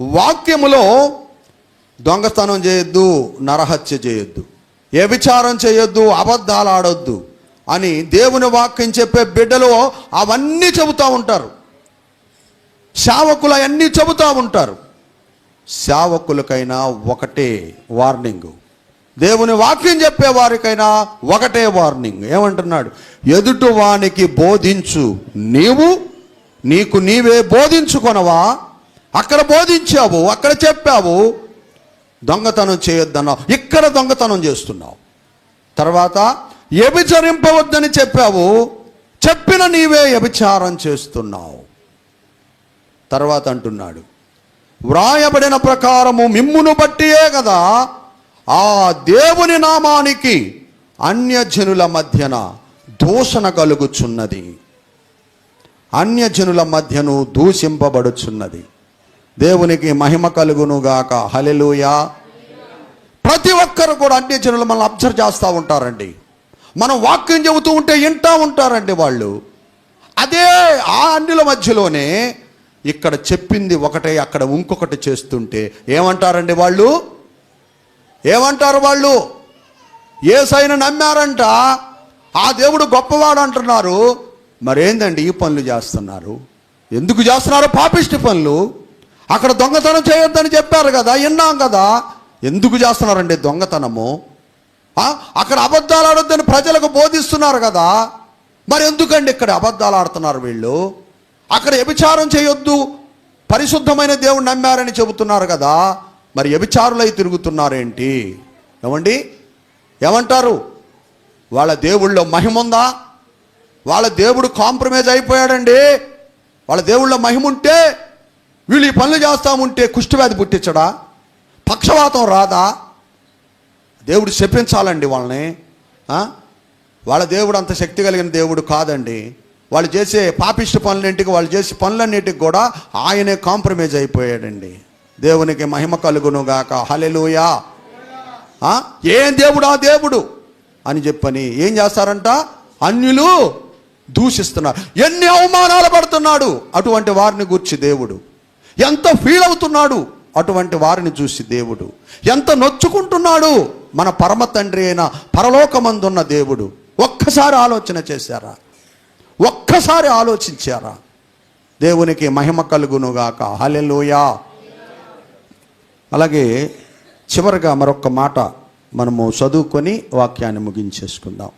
వాక్యములో దొంగతనం చేయొద్దు నరహత్య చేయొద్దు. ఏ విచారం చేయొద్దు అబద్ధాలు ఆడొద్దు అని దేవుని వాక్యం చెప్పే బిడ్డలు అవన్నీ చెబుతూ ఉంటారు. శావకులు అవన్నీ చెబుతూ ఉంటారు. శావకులకైనా ఒకటే వార్నింగ్. దేవుని వాక్యం చెప్పే వారికైనా ఒకటే వార్నింగ్. ఏమంటున్నాడు? ఎదుటి వానికి బోధించు నీవు నీకు నీవే బోధించుకొనవా? అక్కడ బోధించావు అక్కడ చెప్పావు. దొంగతనం చేయొద్దన్నావు. ఇక్కడ దొంగతనం చేస్తున్నావు. తర్వాత వ్యభిచరింపవద్దని చెప్పావు. చెప్పిన నీవే వ్యభిచారం చేస్తున్నావు. తర్వాత అంటున్నాడు వ్రాయబడిన ప్రకారము మిమ్మును బట్టియే కదా ఆ దేవుని నామానికి అన్యజనుల మధ్యన దూషణ కలుగుచున్నది. అన్యజనుల మధ్యను దూషింపబడుచున్నది. దేవునికి మహిమ కలుగునుగాక. హలెలుయా ప్రతి ఒక్కరు కూడా అన్ని జనులు మనల్ని అబ్జర్వ్ చేస్తూ ఉంటారండి. మనం వాక్యం చెబుతూ ఉంటే వింటూ ఉంటారండి వాళ్ళు. అదే ఆ అన్నిల మధ్యలోనే ఇక్కడ చెప్పింది ఒకటే అక్కడ ఇంకొకటి చేస్తుంటే ఏమంటారండి వాళ్ళు? ఏమంటారు వాళ్ళు? ఏసైన నమ్మారంట. ఆ దేవుడు గొప్పవాడు అంటున్నారు. మరేందండి ఈ పనులు చేస్తున్నారు? ఎందుకు చేస్తున్నారు? పాపిష్టి పనులు. అక్కడ దొంగతనం చేయొద్దని చెప్పారు కదా విన్నాం కదా. ఎందుకు చేస్తున్నారండి దొంగతనము? అక్కడ అబద్ధాలు ఆడొద్దని ప్రజలకు బోధిస్తున్నారు కదా. మరి ఎందుకండి ఇక్కడ అబద్ధాలు ఆడుతున్నారు వీళ్ళు? అక్కడ వ్యభిచారం చేయొద్దు పరిశుద్ధమైన దేవుడు నమ్మారని చెబుతున్నారు కదా. మరి వ్యభిచారులై తిరుగుతున్నారేంటి? ఏమండి? ఏమంటారు? వాళ్ళ దేవుళ్ళో మహిముందా? వాళ్ళ దేవుడు కాంప్రమైజ్ అయిపోయాడండి. వాళ్ళ దేవుళ్ళ మహిముంటే వీళ్ళు ఈ పనులు చేస్తాముంటే కుష్ఠవ్యాధి పుట్టించడా? పక్షవాతం రాదా? దేవుడు శపించాలండి వాళ్ళని. వాళ్ళ దేవుడు అంత శక్తి కలిగిన దేవుడు కాదండి. వాళ్ళు చేసే పాపిష్ట పనులన్నింటికి వాళ్ళు చేసే పనులన్నింటికి కూడా ఆయనే కాంప్రమైజ్ అయిపోయాడండి. దేవునికి మహిమ కలుగును గాక హలెలుయా ఏం దేవుడు ఆ దేవుడు? అని చెప్పని ఏం చేస్తారంట? అన్యులు దూషిస్తున్నారు. ఎన్ని అవమానాలు పడుతున్నాడు? అటువంటి వారిని గూర్చి దేవుడు ఎంత ఫీల్ అవుతున్నాడు? అటువంటి వారిని చూసి దేవుడు. ఎంత నొచ్చుకుంటున్నాడు? మన పరమ తండ్రి అయిన పరలోకమందున్న దేవుడు. ఒక్కసారి ఆలోచన చేశారా? ఒక్కసారి ఆలోచించారా? దేవునికి మహిమ కలుగునుగాక. హలెలుయా అలాగే చివరిగా మరొక మాట మనము చదువుకొని వాక్యాన్ని ముగించేసుకుందాం.